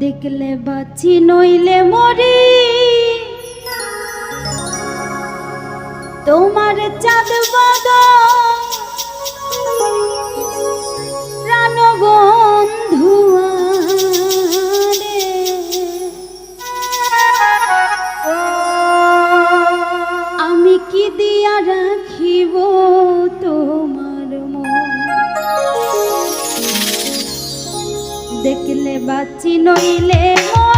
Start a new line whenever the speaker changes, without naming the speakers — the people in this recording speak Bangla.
দেখলে বাঁচি, নইলে মরি। তোমার চাঁদ প্রাণ বন্ধু আমি কি দিয়া রাখিব তোমার মন? দেখলে বাঁচি নইলে মরি